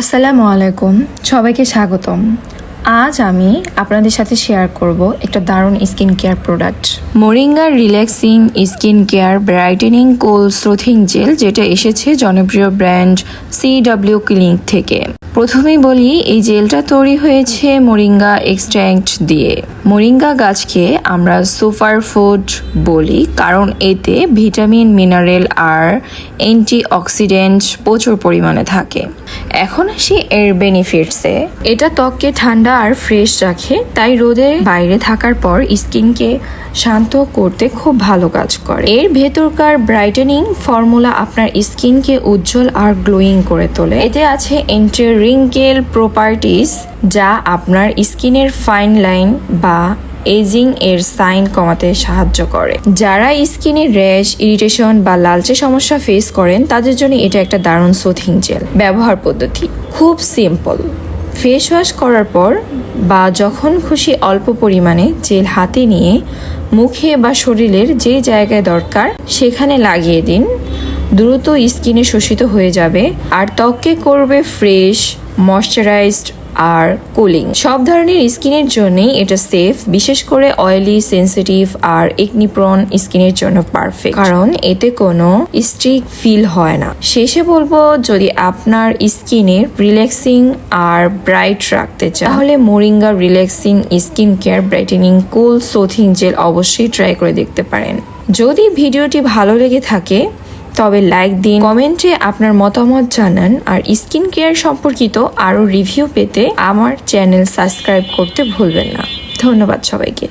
আসসালামু আলাইকুম, সবাইকে স্বাগতম। আজ আমি আপনাদের সাথে শেয়ার করব একটা দারুণ skin care product মোরিঙ্গার relaxing skin care brightening cool soothing gel যেটা এসেছে জনপ্রিয় ব্র্যান্ড সিডব্লিউ ক্লিনিক থেকে। প্রথমেই বলি, এই জেলটা তৈরি হয়েছে মোরিঙ্গা এক্সট্র্যাক্ট দিয়ে। মোরিঙ্গা গাছকে আমরা সুপার ফুড বলি, কারণ এতে ভিটামিন, মিনারেল আর অ্যান্টি অক্সিডেন্ট প্রচুর পরিমাণে থাকে। এখন আসি এর বেনিফিটসে। এটা ত্বককে ঠান্ডা আর ফ্রেশ রাখে, তাই রোদে বাইরে থাকার পর স্কিনকে শান্ত করতে খুব ভালো কাজ করে। এর ভেতরকার ব্রাইটেনিং ফর্মুলা আপনার স্কিনকে উজ্জ্বল আর গ্লোয়িং করে তোলে। এতে আছে এন্টি রিঙ্কেল প্রপার্টিস যা আপনার স্কিনের ফাইন লাইন বা এজিং এর সাইন কমাতে সাহায্য করে। যারা স্কিনে র্যাশ ইরিটেশন বা লালচে সমস্যা ফেস করেন, তাদের জন্য এটা একটা দারুণ সোথিং জেল ব্যবহার পদ্ধতি খুব সিম্পল ফেস ওয়াশ করার পর বা যখন খুশি অল্প পরিমাণে জেল হাতে নিয়ে মুখে বা শরীরের যে জায়গায় দরকার, সেখানে লাগিয়ে দিন। দ্রুত স্কিনে শোষিত হয়ে যাবে। আর ত্বককে করবে ফ্রেশ, ময়শ্চারাইজড আর কুলিং। সব ধরনের স্কিনের জন্যই এটা সেফ বিশেষ করে অয়েলি সেন্সিটিভ আর একনিপ্রন স্কিনের জন্য পারফেক্ট কারণ এতে কোনো স্ট্রিক ফিল হয় না। শেষে বলব, যদি আপনার স্কিনের রিল্যাক্সিং আর ব্রাইট রাখতে চান, তাহলে moringa relaxing skin care brightening cool soothing gel অবশ্যই ট্রাই করে দেখতে পারেন। যদি ভিডিওটি ভালো লেগে থাকে তবে লাইক দিন, কমেন্টে আপনার মতামত জানান আর স্কিন কেয়ার সম্পর্কিত আরও রিভিউ পেতে আমার চ্যানেল সাবস্ক্রাইব করতে ভুলবেন না। ধন্যবাদ সবাইকে।